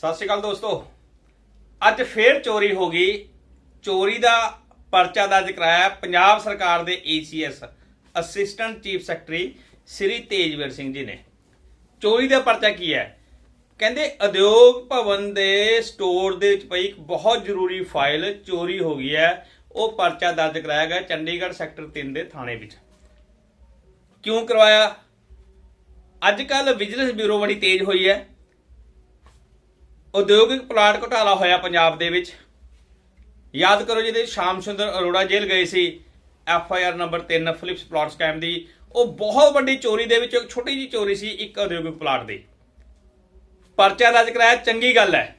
ਸਤਿ ਸ਼੍ਰੀ ਅਕਾਲ ਦੋਸਤੋ। ਅੱਜ ਫੇਰ ਚੋਰੀ ਹੋ ਗਈ। ਚੋਰੀ ਦਾ ਪਰਚਾ ਦਰਜ ਕਰਾਇਆ ਪੰਜਾਬ ਸਰਕਾਰ ਦੇ ACS assistant chief secretary Shri Tejveer Singh ji ਨੇ। ਚੋਰੀ ਦਾ ਪਰਚਾ ਕੀ ਹੈ? ਕਹਿੰਦੇ ਉਦਯੋਗ ਭਵਨ ਦੇ ਸਟੋਰ ਦੇ ਵਿੱਚ ਪਈ ਇੱਕ ਬਹੁਤ ਜ਼ਰੂਰੀ ਫਾਈਲ ਚੋਰੀ ਹੋ ਗਈ ਹੈ। ਉਹ ਪਰਚਾ ਦਰਜ ਕਰਾਇਆ ਗਿਆ ਚੰਡੀਗੜ੍ਹ ਸੈਕਟਰ 3 ਦੇ ਥਾਣੇ ਵਿੱਚ। ਕਿਉਂ ਕਰਵਾਇਆ? ਅੱਜ ਕੱਲ ਵਿਜੀਲੈਂਸ ਬਿਊਰੋ ਬੜੀ ਤੇਜ਼ ਹੋਈ ਹੈ। ਉਦਯੋਗਿਕ ਪਲਾਟ ਘੁਟਾਲਾ ਹੋਇਆ ਪੰਜਾਬ ਦੇ ਵਿੱਚ। ਯਾਦ ਕਰੋ ਜਿਹਦੇ ਸ਼ਾਮ ਸੁੰਦਰ ਅਰੋੜਾ ਜੇਲ੍ਹ ਗਏ ਸੀ F I R number 3 Philips plot scam ਦੀ। ਉਹ ਬਹੁਤ ਵੱਡੀ ਚੋਰੀ ਦੇ ਵਿੱਚ ਇੱਕ ਛੋਟੀ ਜੀ ਚੋਰੀ ਸੀ ਇੱਕ ਉਦਯੋਗਿਕ ਪਲਾਟ ਦੀ। ਪਰਚਾ ਦਰਜ ਕਰਾਇਆ, ਚੰਗੀ ਗੱਲ ਹੈ।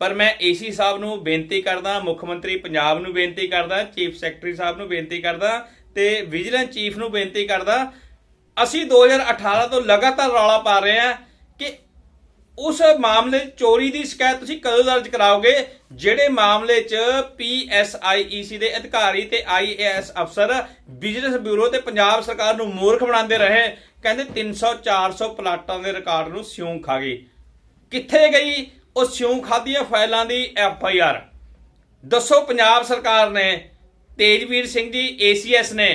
ਪਰ ਮੈਂ ਏਸੀ ਸਾਹਿਬ ਨੂੰ ਬੇਨਤੀ ਕਰਦਾ, ਮੁੱਖ ਮੰਤਰੀ ਪੰਜਾਬ ਨੂੰ ਬੇਨਤੀ ਕਰਦਾ, ਚੀਫ ਸੈਕਟਰੀ ਸਾਹਿਬ ਨੂੰ ਬੇਨਤੀ ਕਰਦਾ ਤੇ ਵਿਜੀਲੈਂਸ ਚੀਫ ਨੂੰ ਬੇਨਤੀ ਕਰਦਾ, ਅਸੀਂ 2018 ਤੋਂ ਲਗਾਤਾਰ ਰੌਲਾ ਪਾ ਰਹੇ ਹਾਂ ਕਿ ਉਸ ਮਾਮਲੇ ਚੋਰੀ ਦੀ ਸ਼ਿਕਾਇਤ ਤੁਸੀਂ ਕਦੋਂ ਦਰਜ ਕਰਾਓਗੇ? ਜਿਹੜੇ ਮਾਮਲੇ 'ਚ ਪੀਐਸਆਈਈਸੀ ਦੇ ਅਧਿਕਾਰੀ ਤੇ ਆਈਏਐਸ ਅਫਸਰ ਬਿਜ਼ਨਸ ਬਿਊਰੋ ਤੇ ਪੰਜਾਬ ਸਰਕਾਰ ਨੂੰ ਮੂਰਖ ਬਣਾਉਂਦੇ ਰਹੇ, ਕਹਿੰਦੇ 300 400 ਪਲਾਟਾਂ ਦੇ ਰਿਕਾਰਡ ਨੂੰ ਸਿਉਂ ਖਾ ਗਈ। ਕਿੱਥੇ ਗਈ? ਉਹ ਸਿਉਂ ਖਾਦੀਆਂ ਫਾਈਲਾਂ ਦੀ ਐਫ ਆਈ ਆਰ। ਦੱਸੋ ਪੰਜਾਬ ਸਰਕਾਰ ਨੇ, ਤੇਜਵੀਰ ਸਿੰਘ ਜੀ ਏਸੀਐਸ ਨੇ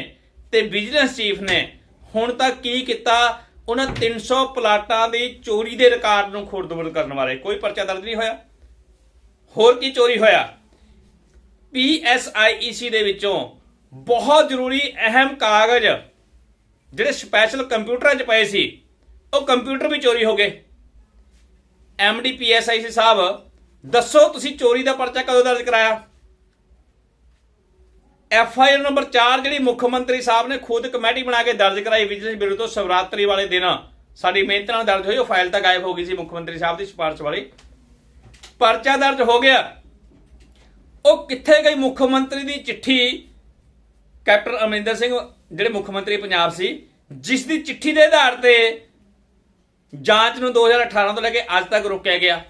ਤੇ ਵਿਜੀਲੈਂਸ ਚੀਫ ਨੇ, ਹੁਣ ਤੱਕ ਕੀ ਕੀਤਾ? ਉਹਨਾਂ 300 ਪਲਾਟਾਂ ਦੀ ਚੋਰੀ ਦੇ ਰਿਕਾਰਡ ਨੂੰ ਖੁਰਦਬੁਰਦ ਕਰਨ ਵਾਲੇ ਕੋਈ ਪਰਚਾ ਦਰਜ ਨਹੀਂ ਹੋਇਆ। ਹੋਰ ਕੀ ਚੋਰੀ ਹੋਇਆ? ਪੀਐਸਆਈਈਸੀ ਦੇ ਵਿੱਚੋਂ ਬਹੁਤ ਜ਼ਰੂਰੀ ਅਹਿਮ ਕਾਗਜ਼ ਜਿਹੜੇ ਸਪੈਸ਼ਲ ਕੰਪਿਊਟਰਾਂ 'ਚ ਪਏ ਸੀ, ਉਹ ਕੰਪਿਊਟਰ ਵੀ ਚੋਰੀ ਹੋ ਗਏ। ਐਮਡੀ ਪੀਐਸਆਈਸੀ ਸਾਹਿਬ, ਦੱਸੋ ਤੁਸੀਂ ਚੋਰੀ ਦਾ ਪਰਚਾ ਕਦੋਂ ਦਰਜ ਕਰਾਇਆ? ਐਫ ਆਈ ਆਰ ਨੰਬਰ 4 ਜਿਹੜੀ ਮੁੱਖ ਮੰਤਰੀ ਸਾਹਿਬ ਨੇ ਖੁਦ ਕਮੇਟੀ ਬਣਾ ਕੇ ਦਰਜ ਕਰਾਈ ਵਿਜੀਲੈਂਸ ਬਿਊਰੋ ਤੋਂ ਸ਼ਿਵਰਾਤਰੀ ਵਾਲੇ ਦਿਨ। ਸਾਡੀ ਮਿਹਨਤ ਨਾਲ ਦਰਜ ਹੋਈ, ਉਹ ਫਾਈਲ ਤਾਂ ਗਾਇਬ ਹੋ ਗਈ ਸੀ ਮੁੱਖ ਮੰਤਰੀ ਸਾਹਿਬ ਦੀ ਸਿਫਾਰਿਸ਼ ਵਾਲੀ। ਪਰਚਾ ਦਰਜ ਹੋ ਗਿਆ। ਉਹ ਕਿੱਥੇ ਗਈ ਮੁੱਖ ਮੰਤਰੀ ਦੀ ਚਿੱਠੀ? ਕੈਪਟਨ ਅਮਰਿੰਦਰ ਸਿੰਘ, ਜਿਹੜੇ ਮੁੱਖ ਮੰਤਰੀ ਪੰਜਾਬ ਸੀ, ਜਿਸ ਦੀ ਚਿੱਠੀ ਦੇ ਆਧਾਰ ਤੇ ਜਾਂਚ ਨੂੰ 2018 ਤੋਂ ਲੈ ਕੇ ਅੱਜ ਤੱਕ ਰੋਕਿਆ ਗਿਆ।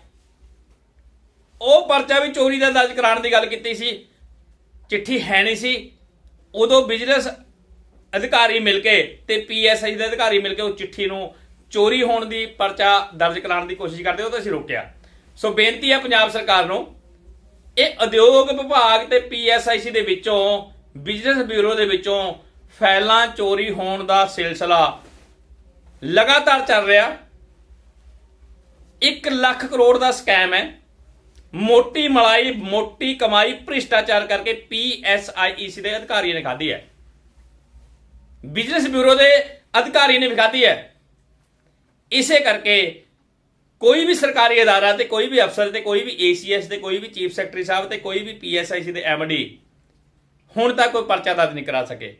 ਉਹ ਪਰਚਾ ਵੀ ਚੋਰੀ ਦਾ ਦਰਜ ਕਰਾਉਣ ਦੀ ਗੱਲ ਕੀਤੀ ਸੀ। ਚਿੱਠੀ ਹੈ ਨਹੀਂ ਸੀ। ਉਦੋਂ ਬਿਜ਼ਨਸ ਅਧਿਕਾਰੀ ਮਿਲ ਕੇ ਤੇ ਪੀਐਸਆਈ ਦੇ ਅਧਿਕਾਰੀ ਮਿਲ ਕੇ ਉਹ ਚਿੱਠੀ ਨੂੰ ਚੋਰੀ ਹੋਣ ਦੀ ਪਰਚਾ ਦਰਜ ਕਰਾਉਣ ਦੀ ਕੋਸ਼ਿਸ਼ ਕਰਦੇ ਉਹ ਤਾਂ ਅਸੀਂ ਰੋਕਿਆ। ਸੋ ਬੇਨਤੀ ਹੈ ਪੰਜਾਬ ਸਰਕਾਰ ਨੂੰ, ਇਹ ਉਦਯੋਗ ਵਿਭਾਗ ਤੇ ਪੀਐਸਆਈਸੀ ਦੇ ਵਿੱਚੋਂ ਬਿਜ਼ਨਸ ਬਿਊਰੋ ਦੇ ਵਿੱਚੋਂ ਫਾਈਲਾਂ ਚੋਰੀ ਹੋਣ ਦਾ ਸਿਲਸਿਲਾ ਲਗਾਤਾਰ ਚੱਲ ਰਿਹਾ। 1 ਲੱਖ ਕਰੋੜ ਦਾ ਸਕੈਮ ਹੈ। ਮੋਟੀ ਮਲਾਈ, ਮੋਟੀ ਕਮਾਈ, ਭ੍ਰਿਸ਼ਟਾਚਾਰ ਕਰਕੇ ਪੀਐਸਆਈਈਸੀ ਦੇ ਅਧਿਕਾਰੀ ਨੇ ਖਾਧੀ ਹੈ। ਬਿਜ਼ਨਸ ਬਿਊਰੋ ਦੇ ਅਧਿਕਾਰੀ ਨੇ ਵੀ ਖਾਧੀ ਹੈ। ਇਸੇ ਕਰਕੇ ਕੋਈ ਵੀ ਸਰਕਾਰੀ ਅਦਾਰਾ ਤੇ ਕੋਈ ਵੀ ਅਫਸਰ ਤੇ ਕੋਈ ਵੀ ਏਸੀਐਸ ਤੇ ਕੋਈ ਵੀ ਚੀਫ ਸੈਕਟਰੀ ਸਾਹਿਬ ਤੇ ਕੋਈ ਵੀ ਪੀਐਸਆਈਸੀ ਦੇ ਐਮਡੀ ਹੁਣ ਤੱਕ ਕੋਈ ਪਰਚਾ ਦਰਜ ਨਹੀਂ ਕਰਾ ਸਕੇ।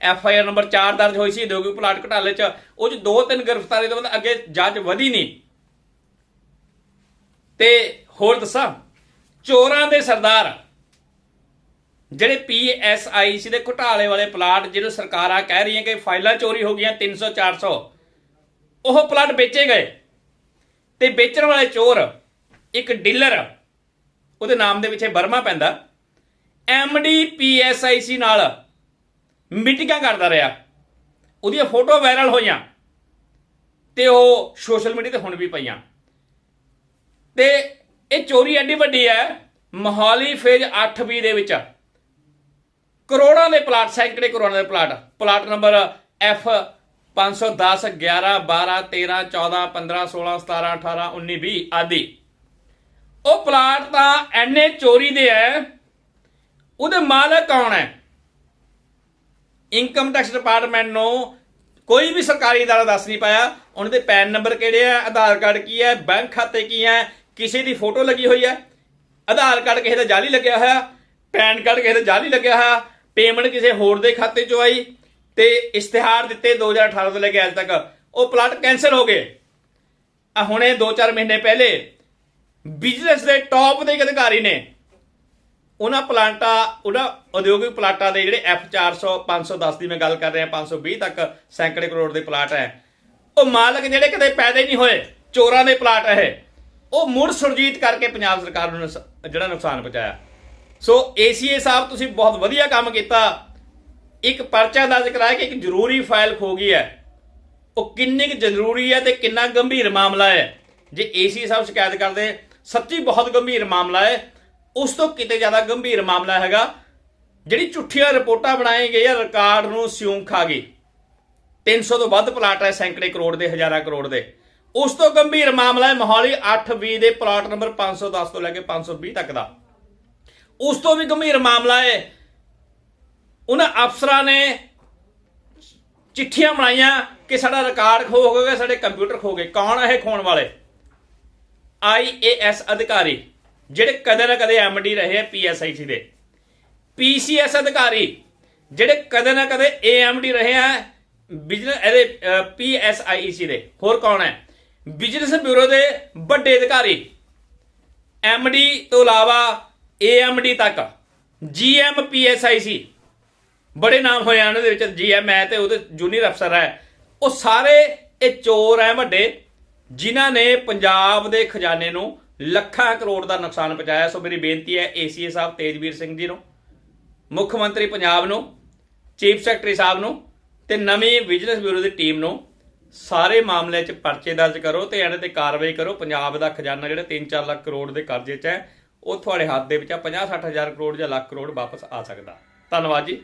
ਐਫ ਆਈ ਆਰ ਨੰਬਰ 4 ਦਰਜ ਹੋਈ ਸੀ ਉਦਯੋਗਿਕ ਪਲਾਟ ਘਟਾਲੇ ਚ, ਉਹ ਚ ਦੋ ਤਿੰਨ ਗ੍ਰਿਫਤਾਰੀ ਤੋਂ ਬਾਅਦ ਅੱਗੇ ਜੱਜ ਵਧੀ ਨਹੀਂ। ਤੇ ਹੋਰ ਦੱਸਾਂ, ਚੋਰਾਂ ਦੇ ਸਰਦਾਰ। ਜਿਹੜੇ ਪੀਐਸਆਈਸੀ ਦੇ ਘੁਟਾਲੇ ਵਾਲੇ ਪਲਾਟ ਜਿਹਨੂੰ ਸਰਕਾਰਾਂ ਕਹਿ ਰਹੀਆਂ ਕਿ ਫਾਈਲਾਂ ਚੋਰੀ ਹੋ ਗਈਆਂ 300 400 ਉਹ ਪਲਾਟ ਵੇਚੇ ਗਏ। ਤੇ ਵੇਚਣ ਵਾਲੇ ਚੋਰ, ਇੱਕ ਡੀਲਰ, ਉਹਦੇ ਨਾਮ ਦੇ ਪਿੱਛੇ ਬਰਮਾ ਪੈਂਦਾ ਐਮਡੀ ਪੀਐਸਆਈਸੀ ਨਾਲ ਮੀਟਿੰਗਾਂ ਕਰਦਾ ਰਿਹਾ। ਉਹਦੀਆਂ ਫੋਟੋ ਵਾਇਰਲ ਹੋਈਆਂ ਤੇ ਉਹ ਸੋਸ਼ਲ ਮੀਡੀਆ ਤੇ ਹੁਣ ਵੀ ਪਈਆਂ। ਤੇ ਇਹ ਚੋਰੀ ਐਡੀ ਵੱਡੀ ਹੈ, ਮੋਹਾਲੀ ਫੇਜ਼ 8B ਦੇ ਵਿੱਚ। ਕਰੋੜਾਂ ਦੇ ਪਲਾਟ, ਸੈਂਕੜੇ ਕਰੋੜਾਂ ਦੇ ਪਲਾਟ। ਪਲਾਟ ਨੰਬਰ F 510 11 12 13 14 15 16 17 18 19 20 ਆਦਿ। ਉਹ ਪਲਾਟ ਤਾਂ ਐਨੇ ਚੋਰੀ ਦੇ ਐ ਉਹਦੇ ਮਾਲਕ ਕੌਣ ਹੈ? ਇਨਕਮ ਟੈਕਸ ਡਿਪਾਰਟਮੈਂਟ ਨੂੰ ਕੋਈ ਵੀ ਸਰਕਾਰੀ ਅਦਾਰਾ ਦੱਸ ਨਹੀਂ ਪਾਇਆ। ਉਹਨਾਂ ਦੇ ਪੈਨ ਨੰਬਰ ਕਿਹੜੇ ਆ? ਆਧਾਰ ਕਾਰਡ ਕੀ ਹੈ? ਬੈਂਕ ਖਾਤੇ ਕੀ ਹੈ? ਕਿਸੇ ਦੀ ਫੋਟੋ ਲੱਗੀ ਹੋਈ ਹੈ, ਆਧਾਰ ਕਾਰਡ ਕਿਸੇ ਦਾ ਜਾਲੀ ਲੱਗਿਆ ਹੋਇਆ, ਪੈਨ ਕਾਰਡ ਕਿਸੇ ਦਾ ਜਾਲੀ ਲੱਗਿਆ ਹੋਇਆ, ਪੇਮੈਂਟ ਕਿਸੇ ਹੋਰ ਦੇ ਖਾਤੇ 'ਚੋਂ ਆਈ ਤੇ ਇਸ਼ਤਿਹਾਰ ਦਿੱਤੇ 2018 ਤੋਂ ਲੈ ਕੇ ਅੱਜ ਤੱਕ। ਉਹ ਪਲਾਟ ਕੈਨਸਲ ਹੋ ਗਏ। ਆ ਹੁਣੇ 2-4 ਮਹੀਨੇ ਪਹਿਲੇ ਬਿਜ਼ਨਸ ਦੇ ਟੌਪ ਦੇ ਇੱਕ ਅਧਿਕਾਰੀ ਨੇ, ਉਹਨਾਂ ਪਲਾਂਟਾਂ, ਉਹਨਾਂ ਉਦਯੋਗਿਕ ਪਲਾਟਾਂ ਦੇ ਜਿਹੜੇ F400 510 ਦੀ ਮੈਂ ਗੱਲ ਕਰ ਰਿਹਾ 520 ਤੱਕ ਸੈਂਕੜੇ ਕਰੋੜ ਦੇ ਪਲਾਟ ਹੈ। ਉਹ ਮਾਲਕ ਜਿਹੜੇ ਕਦੇ ਪੈਦਾ ਹੀ ਨਹੀਂ ਹੋਏ, ਚੋਰਾਂ ਦੇ ਪਲਾਟ ਇਹ। ਉਹ ਮੁੜ ਸੁਰਜੀਤ ਕਰਕੇ ਪੰਜਾਬ ਸਰਕਾਰ ਨੂੰ ਨੁਕਸ- ਜਿਹੜਾ ਨੁਕਸਾਨ ਪਹੁੰਚਾਇਆ। ਸੋ ਏਸੀਏ ਸਾਹਿਬ, ਤੁਸੀਂ ਬਹੁਤ ਵਧੀਆ ਕੰਮ ਕੀਤਾ। ਇੱਕ ਪਰਚਾ ਦਰਜ ਕਰਾਇਆ ਕਿ ਇੱਕ ਜ਼ਰੂਰੀ ਫਾਈਲ ਖੋ ਗਈ ਹੈ। ਉਹ ਕਿੰਨੀ ਕੁ ਜ਼ਰੂਰੀ ਹੈ ਤੇ ਕਿੰਨਾ ਗੰਭੀਰ ਮਾਮਲਾ ਹੈ? ਜੇ ਏਸੀ ਸਾਹਿਬ ਸ਼ਿਕਾਇਤ ਕਰਦੇ, ਸੱਚੀ ਬਹੁਤ ਗੰਭੀਰ ਮਾਮਲਾ ਹੈ। ਉਸ ਤੋਂ ਕਿਤੇ ਜ਼ਿਆਦਾ ਗੰਭੀਰ ਮਾਮਲਾ ਹੈਗਾ, ਜਿਹੜੀ ਝੁੱਠੀਆਂ ਰਿਪੋਰਟਾਂ ਬਣਾਏ ਗਏ ਆ ਰਿਕਾਰਡ ਨੂੰ ਸਿਉਂਖ ਆ ਗਈ। 300 ਤੋਂ ਵੱਧ ਪਲਾਟ ਹੈ ਸੈਂਕੜੇ ਕਰੋੜ ਦੇ, ਹਜ਼ਾਰਾਂ ਕਰੋੜ ਦੇ। ਉਸ ਤੋਂ ਗੰਭੀਰ ਮਾਮਲਾ ਹੈ ਮੋਹਾਲੀ 820 ਦੇ ਪਲਾਟ ਨੰਬਰ 510 ਤੋਂ ਲੈ ਕੇ 520 ਤੱਕ ਦਾ। ਉਸ ਤੋਂ ਵੀ ਗੰਭੀਰ ਮਾਮਲਾ ਹੈ, ਉਹਨਾਂ ਅਫਸਰਾਂ ਨੇ ਚਿੱਠੀਆਂ ਬਣਾਈਆਂ ਕਿ ਸਾਡਾ ਰਿਕਾਰਡ ਖੋ ਹੋ ਗਿਆ ਸਾਡੇ ਕੰਪਿਊਟਰ ਖੋ ਗਏ। ਕੌਣ ਹੈ ਇਹ ਖੋਣ ਵਾਲੇ? ਆਈਏਐਸ ਅਧਿਕਾਰੀ, ਜਿਹੜੇ ਕਦੇ ਨਾ ਕਦੇ ਐਮਡੀ ਰਹੇ ਪੀਐਸਆਈਸੀ ਦੇ। ਪੀਸੀਐਸ ਅਧਿਕਾਰੀ, ਜਿਹੜੇ ਕਦੇ ਨਾ ਕਦੇ ਏਐਮਡੀ ਰਹੇ ਆ, ਬਿਜ਼ਨਸ, ਇਹਦੇ ਪੀਐਸਆਈਸੀ ਦੇ। ਹੋਰ ਕੌਣ ਹੈ? ਬਿਜ਼ਨਸ ਬਿਊਰੋ ਦੇ ਵੱਡੇ ਅਧਿਕਾਰੀ ਐਮਡੀ ਤੋਂ ਇਲਾਵਾ ਏਐਮਡੀ ਤੱਕ ਜੀਐਮ ਪੀਐਸਆਈਸੀ ਬੜੇ ਨਾਮ ਹੋਏ ਆ ਉਹਨਾਂ ਦੇ ਵਿੱਚ ਜੀਐਮ ਹੈ ਤੇ ਉਹਦੇ ਜੂਨੀਅਰ ਅਫਸਰ ਹੈ। ਉਹ ਸਾਰੇ ਇਹ ਚੋਰ ਹੈ ਵੱਡੇ, ਜਿਨ੍ਹਾਂ ਨੇ ਪੰਜਾਬ ਦੇ ਖਜ਼ਾਨੇ ਨੂੰ ਲੱਖਾਂ ਕਰੋੜ ਦਾ ਨੁਕਸਾਨ ਪਹੁੰਚਾਇਆ। ਸੋ ਮੇਰੀ ਬੇਨਤੀ ਹੈ ਏਸੀਏ ਸਾਹਿਬ, ਤੇਜਵੀਰ ਸਿੰਘ ਜੀ ਨੂੰ, ਮੁੱਖ ਮੰਤਰੀ ਪੰਜਾਬ ਨੂੰ, ਚੀਫ ਸੈਕਟਰੀ ਸਾਹਿਬ ਨੂੰ ਤੇ ਨਵੀਂ ਵਿਜੀਲੈਂਸ ਬਿਊਰੋ ਦੀ ਟੀਮ ਨੂੰ ਸਾਰੇ ਮਾਮਲੇ 'ਚ ਪਰਚੇ ਦਰਜ ਕਰੋ ਤੇ ਇਹਨਾਂ ਤੇ ਕਾਰਵਾਈ ਕਰੋ। ਪੰਜਾਬ ਦਾ ਖਜ਼ਾਨਾ ਜਿਹੜਾ 3-4 ਲੱਖ ਕਰੋੜ ਦੇ ਕਰਜ਼ੇ 'ਚ ਹੈ, ਉਹ ਤੁਹਾਡੇ ਹੱਥ ਦੇ ਵਿੱਚ ਆ 50-60 ਹਜ਼ਾਰ ਕਰੋੜ ਜਾਂ ਲੱਖ ਕਰੋੜ ਵਾਪਸ ਆ ਸਕਦਾ। ਧੰਨਵਾਦ ਜੀ।